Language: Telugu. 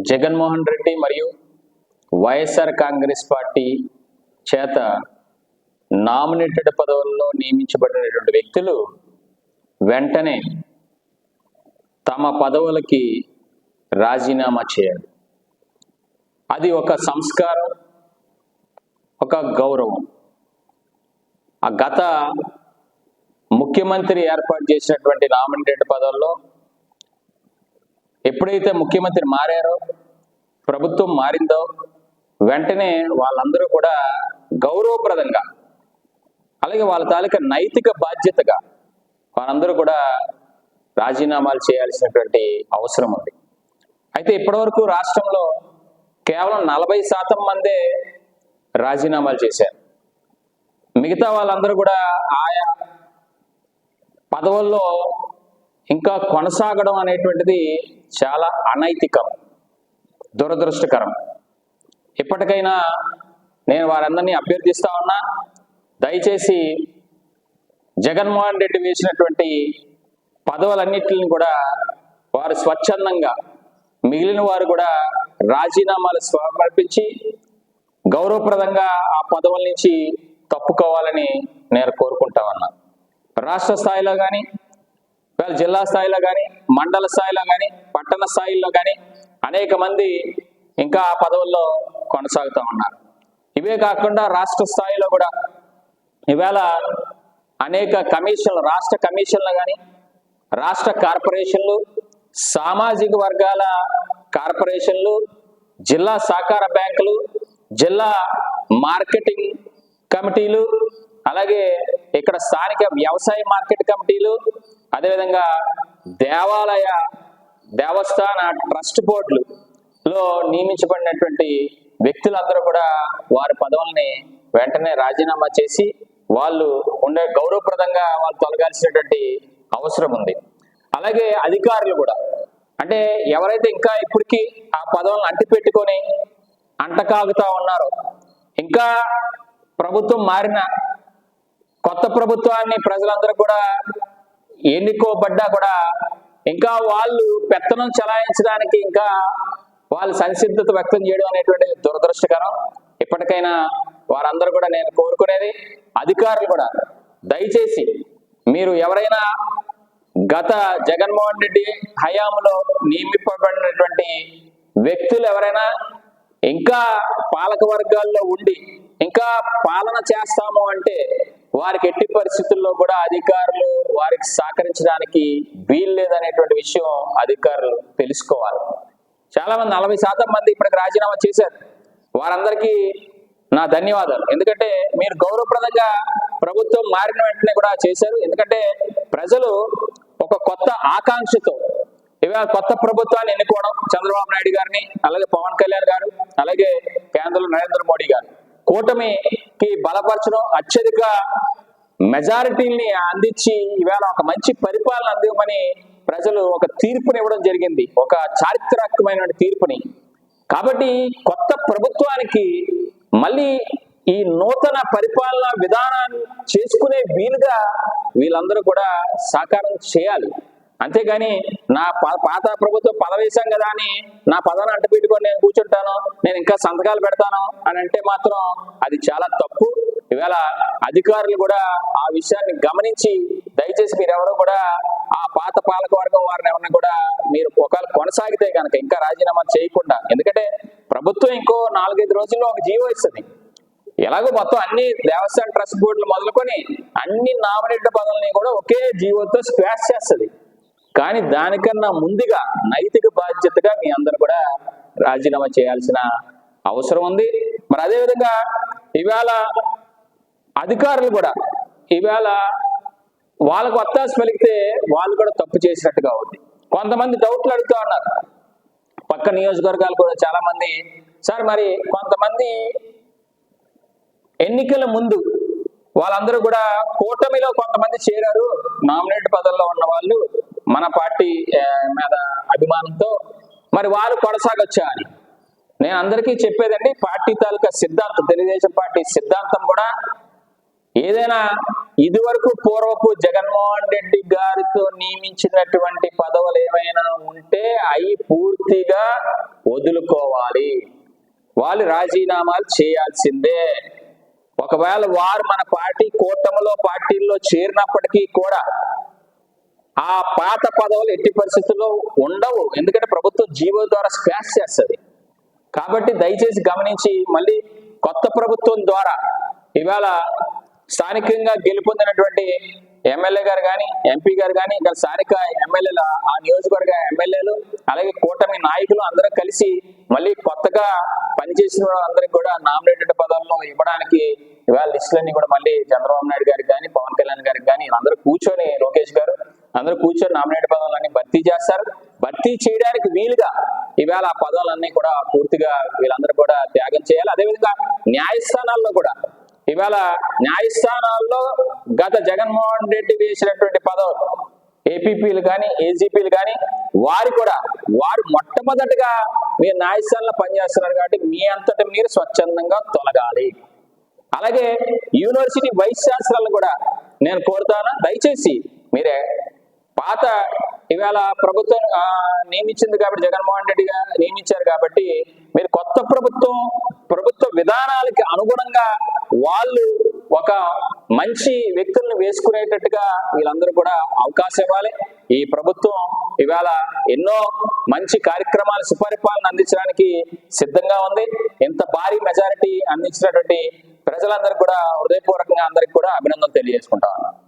జగన్మోహన్ రెడ్డి మరియు వైఎస్ఆర్ కాంగ్రెస్ పార్టీ చేత నామినేటెడ్ పదవుల్లో నియమించబడినటువంటి వ్యక్తులు వెంటనే తమ పదవులకి రాజీనామా చేయాలి. అది ఒక సంస్కారం ఒక గౌరవం. ఆ గత ముఖ్యమంత్రి ఏర్పాటు చేసినటువంటి నామినేటెడ్ పదవుల్లో ఎప్పుడైతే ముఖ్యమంత్రి మారారో ప్రభుత్వం మారిందో వెంటనే వాళ్ళందరూ కూడా గౌరవప్రదంగా అలాగే వాళ్ళ తాలూకా నైతిక బాధ్యతగా వారందరూ కూడా రాజీనామాలు చేయాల్సినటువంటి అవసరం ఉంది. అయితే ఇప్పటివరకు రాష్ట్రంలో కేవలం నలభై శాతం మందే రాజీనామాలు చేశారు. మిగతా వాళ్ళందరూ కూడా ఆయా పదవుల్లో ఇంకా కొనసాగడం అనేటువంటిది చాలా అనైతికం దురదృష్టకరం. ఇప్పటికైనా నేను వారందరినీ అభ్యర్థిస్తా ఉన్నా దయచేసి జగన్మోహన్ రెడ్డి వేసినటువంటి పదవులన్నింటిని కూడా వారు స్వచ్ఛందంగా మిగిలిన వారు కూడా రాజీనామాలు సమర్పించి గౌరవప్రదంగా ఆ పదవుల నుంచి తప్పుకోవాలని నేను కోరుకుంటా ఉన్నా. రాష్ట్ర స్థాయిలో కానీ ఇవాళ జిల్లా స్థాయిలో కానీ మండల స్థాయిలో కానీ పట్టణ స్థాయిలో కానీ అనేక మంది ఇంకా ఆ పదవుల్లో కొనసాగుతూ ఉన్నారు. ఇవే కాకుండా రాష్ట్ర స్థాయిలో కూడా ఇవాళ అనేక కమిషన్లు రాష్ట్ర కమిషన్లు కానీ రాష్ట్ర కార్పొరేషన్లు సామాజిక వర్గాల కార్పొరేషన్లు జిల్లా సహకార బ్యాంకులు జిల్లా మార్కెటింగ్ కమిటీలు అలాగే ఇక్కడ స్థానిక వ్యవసాయ మార్కెట్ కమిటీలు అదేవిధంగా దేవాలయ దేవస్థాన ట్రస్ట్ బోర్డులు లో నియమించబడినటువంటి వ్యక్తులందరూ కూడా వారి పదవుల్ని వెంటనే రాజీనామా చేసి వాళ్ళు ఉండే గౌరవప్రదంగా వాళ్ళు తొలగాల్సినటువంటి అవసరం ఉంది. అలాగే అధికారులు కూడా. అంటే ఎవరైతే ఇంకా ఇప్పటికీ ఆ పదవులను అంటిపెట్టుకొని అంటకాగుతా ఉన్నారో ఇంకా ప్రభుత్వం మారిన కొత్త ప్రభుత్వాన్ని ప్రజలందరూ కూడా ఎన్నుకోబడ్డా కూడా ఇంకా వాళ్ళు పెత్తనం చలాయించడానికి ఇంకా వాళ్ళు సంసిద్ధత వ్యక్తం చేయడం అనేటువంటి దురదృష్టకరం. ఇప్పటికైనా వారందరూ కూడా నేను కోరుకునేది అధికారులు కూడా దయచేసి మీరు ఎవరైనా గత జగన్మోహన్ రెడ్డి హయాంలో నియమింపబడినటువంటి వ్యక్తులు ఎవరైనా ఇంకా పాలక వర్గాల్లో ఉండి ఇంకా పాలన చేస్తాము అంటే వారికి ఎట్టి పరిస్థితుల్లో కూడా అధికారులు వారికి సహకరించడానికి వీలు లేదనేటువంటి విషయం అధికారులు తెలుసుకోవాలి. చాలా మంది నలభై శాతం మంది ఇప్పటికి రాజీనామా చేశారు. వారందరికీ నా ధన్యవాదాలు. ఎందుకంటే మీరు గౌరవప్రదంగా ప్రభుత్వం మారిన వెంటనే కూడా చేశారు. ఎందుకంటే ప్రజలు ఒక కొత్త ఆకాంక్షతో ఇవాళ కొత్త ప్రభుత్వాన్ని ఎన్నుకోవడం చంద్రబాబు నాయుడు గారిని అలాగే పవన్ కళ్యాణ్ గారు అలాగే కేంద్రంలో నరేంద్ర మోడీ గారు. కూటమికి బలపరచడం అత్యధిక మెజారిటీని అందించి ఈవేళ ఒక మంచి పరిపాలన అందివ్వమని ప్రజలు ఒక తీర్పుని ఇవ్వడం జరిగింది. ఒక చారిత్రాత్మకమైన తీర్పుని. కాబట్టి కొత్త ప్రభుత్వానికి మళ్ళీ ఈ నూతన పరిపాలన విధానాన్ని చేసుకునే వీలుగా వీళ్ళందరూ కూడా సాకారం చేయాలి. అంతేగాని నా పాత ప్రభుత్వం పదవేశాం కదా అని నా పదాన్ని అంటపెట్టుకొని నేను కూర్చుంటాను నేను ఇంకా సంతకాలు పెడతాను అని అంటే మాత్రం అది చాలా తప్పు. ఇవాళ అధికారులు కూడా ఆ విషయాన్ని గమనించి దయచేసి మీరెవరూ కూడా ఆ పాత పాలక వర్గం వారిని ఎవరిని కూడా మీరు ఒకవేళ కొనసాగితే కనుక ఇంకా రాజీనామా చేయకుండా ఎందుకంటే ప్రభుత్వం ఇంకో నాలుగైదు రోజుల్లో ఒక జీవో ఇస్తుంది. ఎలాగో మొత్తం అన్ని దేవస్థాన ట్రస్ట్ బోర్డులు మొదలుకొని అన్ని నామినేటెడ్ పదవులని కూడా ఒకే జీవోతో స్క్వాష్ చేస్తుంది. కానీ దానికన్నా ముందుగా నైతిక బాధ్యతగా మీ అందరు కూడా రాజీనామా చేయాల్సిన అవసరం ఉంది. మరి అదేవిధంగా ఇవాళ అధికారులు కూడా ఇవాళ వాళ్ళకు ఒత్తాసు పలికితే వాళ్ళు కూడా తప్పు చేసినట్టుగా ఉంది. కొంతమంది డౌట్లు అడుగుతూ ఉన్నారు. పక్క నియోజకవర్గాలు కూడా చాలా మంది సార్ మరి కొంతమంది ఎన్నికల ముందు వాళ్ళందరూ కూడా కూటమిలో కొంతమంది చేరారు నామినేట్ పదవుల్లో ఉన్న వాళ్ళు మన పార్టీ మీద అభిమానంతో మరి వాళ్ళు కొనసాగొచ్చా అని నేను అందరికీ చెప్పేదండి పార్టీ తాలూకా సిద్ధాంతం తెలుగుదేశం పార్టీ సిద్ధాంతం కూడా ఏదైనా ఇదివరకు పూర్వపు జగన్మోహన్ రెడ్డి గారితో నియమించినటువంటి పదవులు ఏమైనా ఉంటే అవి పూర్తిగా వదులుకోవాలి. వాళ్ళు రాజీనామాలు చేయాల్సిందే. ఒకవేళ వారు మన పార్టీ కూటమిలో పార్టీల్లో చేరినప్పటికీ కూడా ఆ పాత పదవులు ఎట్టి పరిస్థితుల్లో ఉండవు. ఎందుకంటే ప్రభుత్వం జీవో ద్వారా స్క్రాచ్ చేస్తుంది. కాబట్టి దయచేసి గమనించి మళ్ళీ కొత్త ప్రభుత్వం ద్వారా ఇవాళ స్థానికంగా గెలుపొందినటువంటి ఎమ్మెల్యే గారు కానీ ఎంపీ గారు కానీ ఇంకా స్థానిక ఎమ్మెల్యేల ఆ నియోజకవర్గ ఎమ్మెల్యేలు అలాగే కూటమి నాయకులు అందరూ కలిసి మళ్ళీ కొత్తగా పనిచేసిన వాళ్ళందరికీ కూడా నామినేటెడ్ పదవులను ఇవ్వడానికి ఇవాళ లిస్టులన్నీ కూడా మళ్ళీ చంద్రబాబు నాయుడు గారికి కానీ పవన్ కళ్యాణ్ గారికి కానీ అందరూ కూర్చొని లోకేష్ గారు అందరూ కూర్చొని నామినేట్ పదవులన్నీ భర్తీ చేస్తారు. భర్తీ చేయడానికి వీలుగా ఈవేళ ఆ పదవులన్నీ కూడా పూర్తిగా వీళ్ళందరూ కూడా త్యాగం చేయాలి. అదేవిధంగా న్యాయస్థానాల్లో కూడా ఇవాళ న్యాయస్థానాల్లో గత జగన్మోహన్ రెడ్డి వేసినటువంటి పదవులు ఏపీపీలు కానీ ఏజీపీలు కానీ వారు కూడా వారు మొట్టమొదటిగా మీరు న్యాయస్థానంలో పనిచేస్తున్నారు కాబట్టి మీ అంతటి మీరు స్వచ్ఛందంగా తొలగాలి. అలాగే యూనివర్సిటీ వైస్ ఛాన్సలర్లు కూడా నేను కోరుతాను. దయచేసి మీరే పాత ఇవాళ ప్రభుత్వం నియమించింది కాబట్టి జగన్మోహన్ రెడ్డి గారు నియమించారు కాబట్టి మీరు కొత్త ప్రభుత్వం ప్రభుత్వ విధానాలకి అనుగుణంగా వాళ్ళు ఒక మంచి వ్యక్తులను వేసుకునేటట్టుగా వీళ్ళందరూ కూడా అవకాశం ఇవ్వాలి. ఈ ప్రభుత్వం ఇవాళ ఎన్నో మంచి కార్యక్రమాలు సుపరిపాలన అందించడానికి సిద్ధంగా ఉంది. ఇంత భారీ మెజారిటీ అందించినటువంటి ప్రజలందరికీ కూడా హృదయపూర్వకంగా అందరికి కూడా అభినందనలు తెలియజేసుకుంటా ఉన్నాను.